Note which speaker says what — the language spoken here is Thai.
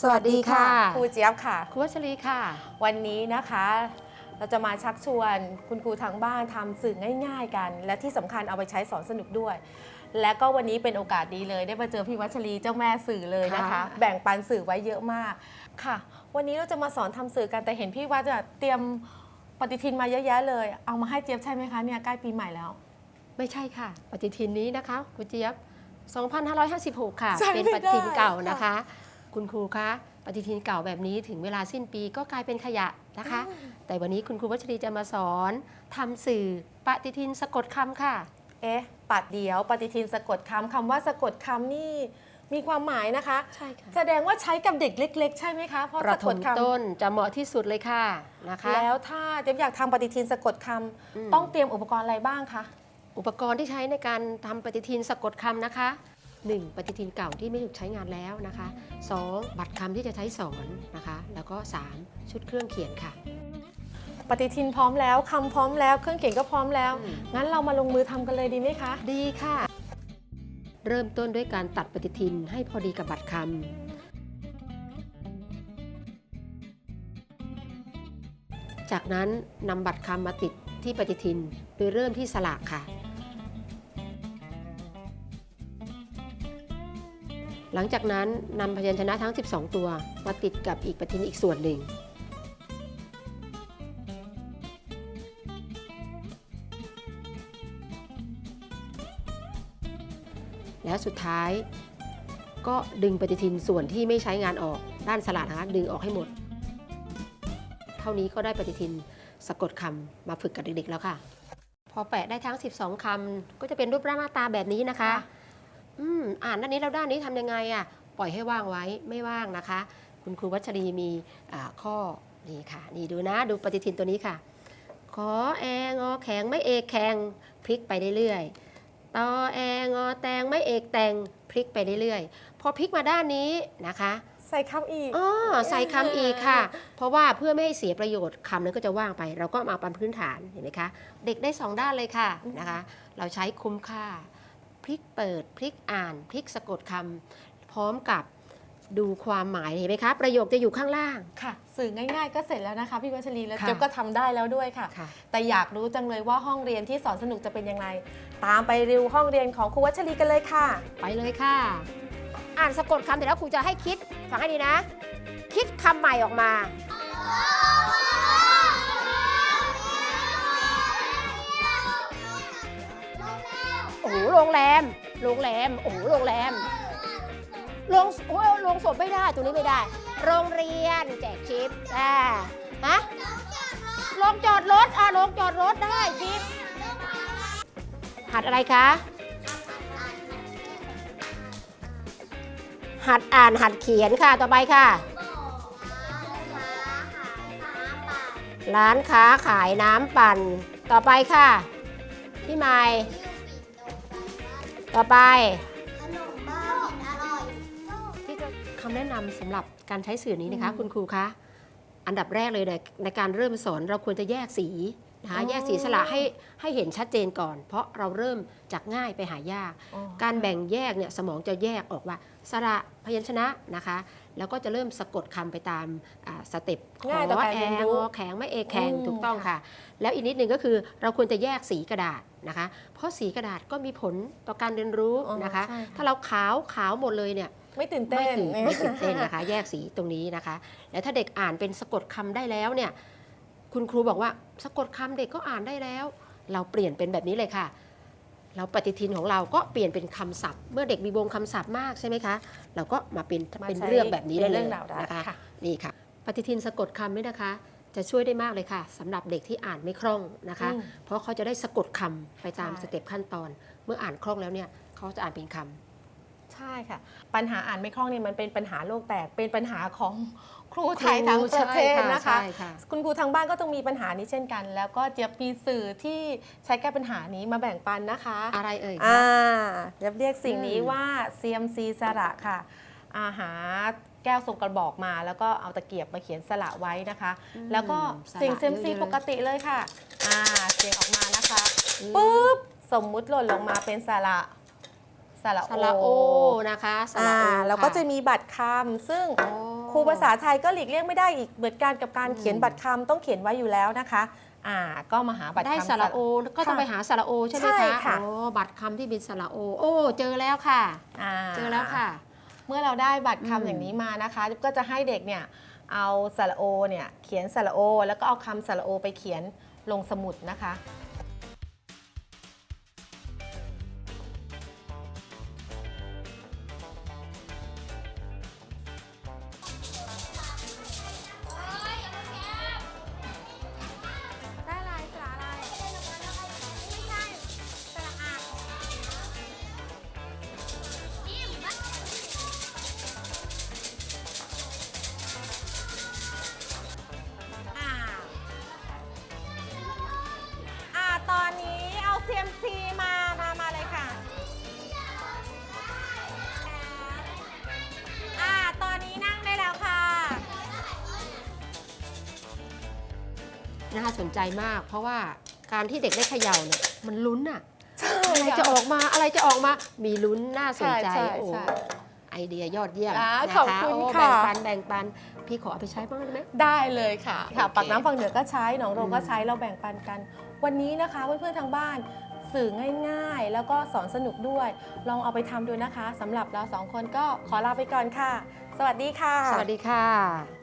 Speaker 1: สวัสดีค่ะ
Speaker 2: ครูเจี๊ยบค่ะ
Speaker 1: ครูวัชรีค่ะ
Speaker 2: วันนี้นะคะ เราจะมาชักชวนคุณครูทางบ้านทำสื่อง่าย ๆ กัน และที่สำคัญเอาไปใช้สอนสนุกด้วย และก็วันนี้เป็นโอกาสดีเลย ได้มาเจอพี่วัชรีเจ้าแม่สื่อเลยนะคะ
Speaker 1: ค่ะ
Speaker 2: แบ่งปันสื่อไว้เยอะมากค่ะ วันนี้เราจะมาสอนทำสื่อกันแต่เห็นพี่วัชจะเตรียมปฏิทินมาเยอะแยะเลย เอามาให้เจี๊ยบใช่ไหมคะเนี่ยใกล้ปีใหม่แล้ว
Speaker 1: ไม่ใช่ค่ะ ปฏิทินนี้นะคะครูเจี๊ยบ 2556 ค่ะ
Speaker 2: ใช่
Speaker 1: เป็น
Speaker 2: ไม่
Speaker 1: ปฏิทิน
Speaker 2: ได้
Speaker 1: เก่า
Speaker 2: ค่ะ
Speaker 1: นะคะ คุณครูคะปฏิทินเก่าแบบนี้ถึงเวลาสิ้นปีก็กลายเป็นขยะนะคะ แต่วันนี้คุณครูวัชรีจะมาสอนทำสื่อปฏิทินสะกดคำค่ะ
Speaker 2: เอ๊ะ ปัดเดียว ปฏิทินสะกดคำคำว่าสะกดคำนี่มีความหมายนะคะ
Speaker 1: ใช่ค่ะ
Speaker 2: แสดงว่าใช้กับเด็กเล็ก ๆ ใช่ไหมคะ เพราะ
Speaker 1: ประ
Speaker 2: สะ
Speaker 1: ถ
Speaker 2: ก
Speaker 1: ม
Speaker 2: ดคำ
Speaker 1: ต้นจะเหมาะที่สุดเลยค่ะนะคะ
Speaker 2: แล้วถ้าเจ๊ยบอยากทำปฏิทินสะกดคำ
Speaker 1: อืม
Speaker 2: ต้องเตรียมอุปกรณ์อะไรบ้างคะ
Speaker 1: อุปกรณ์ที่ใช้ในการทำปฏิทินสะกดคำนะคะ 1. ปฏิทินเก่าที่ไม่ถูกใช้งานแล้วนะคะ 2. บัตรคำที่จะใช้สอนนะคะ แล้วก็ 3. ชุดเครื่องเขียนค่ะ
Speaker 2: ปฏิทินพร้อมแล้วคำพร้อมแล้วเครื่องเขียนก็พร้อมแล้ว
Speaker 1: อืม
Speaker 2: งั้นเรามาลงมือทำกันเลยดีไหมคะ
Speaker 1: ดีค่ะ เริ่มต้นด้วยการตัดปฏิทินให้พอดีกับบัตรคำจากนั้นนำบัตรคำมาติดที่ปฏิทิน โดยเริ่มที่สลากค่ะ หลังจากนั้นนำพยัญชนะทั้ง 12 ตัว มาติดกับอีกปฏิทินอีกส่วนหนึ่ง แล้วสุดท้าย ก็ดึงปฏิทินส่วนที่ไม่ใช้งานออกด้านสลัดนะคะดึงออกให้หมด เท่านี้ก็ได้ปฏิทินสะกดคำมาฝึกกับเด็กๆแล้วค่ะ พอแปะได้ทั้ง 12คำก็จะเป็นรูปร่างหน้าตาแบบนี้นะคะ
Speaker 2: คะ
Speaker 1: อืมอ่านด้านนี้แล้วด้านนี้ทำยังไงอะปล่อยให้ว่างไว้ไม่ว่างนะคะ คุณครูวัชรีมีอ่าข้อนี่ค่ะ นี่ดูนะดูปฏิทินตัวนี้ค่ะ ขอแองอแข็งไม่เอกแข็งพลิกไปเรื่อยๆตอแองอแตงไม่เอกแตงพลิกไปเรื่อยๆพอพลิกมาด้านนี้นะคะ
Speaker 2: ใส่คำอีก
Speaker 1: อ๋อใส่คำอีกค่ะ เพราะว่าเพื่อไม่ให้เสียประโยชน์คำนั้นก็จะว่างไป เราก็มาปันพื้นฐานเห็นไหมคะ เด็กได้สองด้านเลยค่ะนะคะ เราใช้คุ้มค่า พลิกเปิด พลิกอ่าน พลิกสะกดคำพร้อมกับดูความหมายเห็นไหมคะ ประโยคจะอยู่ข้างล่าง
Speaker 2: ค่ะ สื่อง่ายๆ ก็เสร็จแล้วนะคะพี่วัชรีแล้ว
Speaker 1: ค่ะ
Speaker 2: เจ๊ยบก็ทำได้แล้วด้วยค่ะ
Speaker 1: ค่ะ
Speaker 2: แต่อยากรู้จังเลยว่าห้องเรียนที่สอนสนุกจะเป็นยังไง ตามไปดูห้องเรียนของครูวัชรีกันเลยค่ะ
Speaker 1: ไปเลยค่ะ อ่านสะกดคำเสร็จแล้วครูจะให้คิดฟังให้ดีนะ คิดคำใหม่ออกมา รงแรม โรงแรม โอ้โหโรงแรม โรงโอ้ยโรงศพไม่ได้ตัวนี้ไม่ได้ โรงเรียนแจกชิปอ่าฮะโรงจอดรถ อ่าโรงจอดรถได้ชิปหัดอะไรคะ หัดอ่านหัดเขียนค่ะ ต่อไปค่ะ ร้านค้าขายน้ำปั่น ต่อไปค่ะ พี่ไม้ ต่อไปที่จะคำแนะนำสำหรับการใช้สื่อนี้นะคะ
Speaker 2: อืม
Speaker 1: คุณครูคะ อันดับแรกเลยในในการเริ่มสอนเราควรจะแยกสี นะคะ
Speaker 2: อ๋อ
Speaker 1: แยกสีสละให้ให้เห็นชัดเจนก่อน เพราะเราเริ่มจากง่ายไปหายาก
Speaker 2: อ๋อ
Speaker 1: การแบ่งแยกเนี่ยสมองจะแยกออกว่า สระพยัญชนะนะคะ แล้วก็จะเริ่มสะกดคำไปตามอ่าสเต็ปข
Speaker 2: ง่ายต่อ
Speaker 1: อ
Speaker 2: การ
Speaker 1: แอ
Speaker 2: เรียน
Speaker 1: ง
Speaker 2: รู้
Speaker 1: อแข็งไม่เอกแข็ง
Speaker 2: อืม
Speaker 1: ถูกต้อง
Speaker 2: ค่ะ
Speaker 1: ค่ะ แล้วอีกนิดหนึ่งก็คือเราควรจะแยกสีกระดาษนะคะ เพราะสีกระดาษก็มีผลต่อการเรียนรู้
Speaker 2: อ๋อ
Speaker 1: นะคะ
Speaker 2: ใช่
Speaker 1: ถ้าเราขาวขาวหมดเลยเนี่ย
Speaker 2: ไม่ตื่น
Speaker 1: ไม่
Speaker 2: เต้น
Speaker 1: ตื่นไม่ตื่นเต้นนะคะ แยกสีตรงนี้นะคะ แล้วถ้าเด็กอ่านเป็นสะกดคำได้แล้วเนี่ย คุณครูบอกว่าสะกดคำเด็กก็อ่านได้แล้ว เราเปลี่ยนเป็นแบบนี้เลยค่ะ เราปฏิทินของเราก็เปลี่ยนเป็นคำศัพท์ เมื่อเด็กมีวงคำศัพท์มากใช่ไหมคะ เราก็มาเป็น
Speaker 2: มา
Speaker 1: เป็น
Speaker 2: ใช้
Speaker 1: เรื่องแบบนี้ได้
Speaker 2: เป็น
Speaker 1: เล
Speaker 2: เรื่
Speaker 1: ย
Speaker 2: องราวได้
Speaker 1: นะคะ
Speaker 2: ค่ะ
Speaker 1: นี่ค่ะ ปฏิทินสะกดคำนี่นะคะ จะช่วยได้มากเลยค่ะสำหรับเด็กที่อ่านไม่คล่องนะคะ
Speaker 2: อืม
Speaker 1: เพราะเขาจะได้สะกดคำไปตาม
Speaker 2: ใช่
Speaker 1: สเต็ปขั้นตอน เมื่ออ่านคล่องแล้วเนี่ยเขาจะอ่านเป็นคำ
Speaker 2: ใช่ค่ะ ปัญหาอ่านไม่คล่องเนี่ยมันเป็นปัญหาโลกแตก เป็นปัญหาของครูไทยทั้งประเทศนะคะ
Speaker 1: ใช่ค่ะ
Speaker 2: คุณครูทางบ้านก็ต้องมีปัญหานี้เช่นกัน แล้วก็เจี๊ยบมีสื่อที่ใช้แก้ปัญหานี้มาแบ่งปันนะคะ
Speaker 1: อะไรเอ่ยคะ
Speaker 2: อ่าเจี๊ยบเรียกสิ่งนี้
Speaker 1: อืม
Speaker 2: ว่า CMC สระค่ะ อาหาแก้วทรงกระบอกมา แล้วก็เอาตะเกียบมาเขียนสระไว้นะคะ แล้วก็
Speaker 1: สระ
Speaker 2: สิ่ง CMC
Speaker 1: เยอะๆ
Speaker 2: ปกติเลยค่ะอ่าเสียงออกมานะคะ
Speaker 1: อืม
Speaker 2: ปุ๊บสมมุติหล่นลงมาเป็นสระ สระ
Speaker 1: สระโอ
Speaker 2: โอ
Speaker 1: นะคะสระ
Speaker 2: อ่า
Speaker 1: โอ
Speaker 2: แล้วก็
Speaker 1: ค่
Speaker 2: จะมีบัตรคำซึ่ง
Speaker 1: โอ้
Speaker 2: ครูภาษาไทยก็หลีกเลี่ยงไม่ได้อีกเหมือนกันกับการ
Speaker 1: อืม
Speaker 2: เขียนบัตรคำต้องเขียนไว้อยู่แล้วนะคะอ่าก็มาหาบัตร
Speaker 1: ได้
Speaker 2: คำ
Speaker 1: สระโอก็ต้องไปหาสระโอใช่ไหม
Speaker 2: ใช่
Speaker 1: คะ
Speaker 2: ค่ะ
Speaker 1: อ๋อบัตรคำที่เป็นสระโอ โอ้เจอแล้วค่ะาเจอแล้วค่ะ
Speaker 2: เมื่อเราได้บัตร
Speaker 1: อืม
Speaker 2: คำอย่างนี้มานะคะ ก็จะให้เด็กเนี่ยเอาสระโอเนี่ยเขียนสระโอ แล้วก็เอาคำสระโอไปเขียนลงสมุดนะคะ
Speaker 1: น่าสนใจมาก เพราะว่าการที่เด็กได้เขย่าเนี่ยมันลุ้นอะ
Speaker 2: ใช่
Speaker 1: อะไรจะออกมาอะไรจะออกมามีลุ้นน่าสนใจ
Speaker 2: ใช่ใช่
Speaker 1: โอ้
Speaker 2: ใช่
Speaker 1: ไอเดียยอดเยี่ยม
Speaker 2: อ่า
Speaker 1: นะ
Speaker 2: ขอบ
Speaker 1: คะ
Speaker 2: คุณ
Speaker 1: โอ้
Speaker 2: ค่ะ
Speaker 1: แบ่งปันแบ่งปันพี่ขอเอาไปใช้บ้างได้ไหม
Speaker 2: ได้เลยค่ะค่ะ
Speaker 1: โอเค
Speaker 2: ปากน้ำฝั่งเหนือก็ใช้หนองโรงก็
Speaker 1: อืม
Speaker 2: ใช้เราแบ่งปันกัน วันนี้นะคะเพื่อนๆทางบ้านสื่อง่ายๆ แล้วก็สอนสนุกด้วย ลองเอาไปทำดูนะคะสำหรับเราสองคนก็ขอลาไปก่อนค่ะ สวัสดีค่ะ
Speaker 1: สวัสดีค่ะ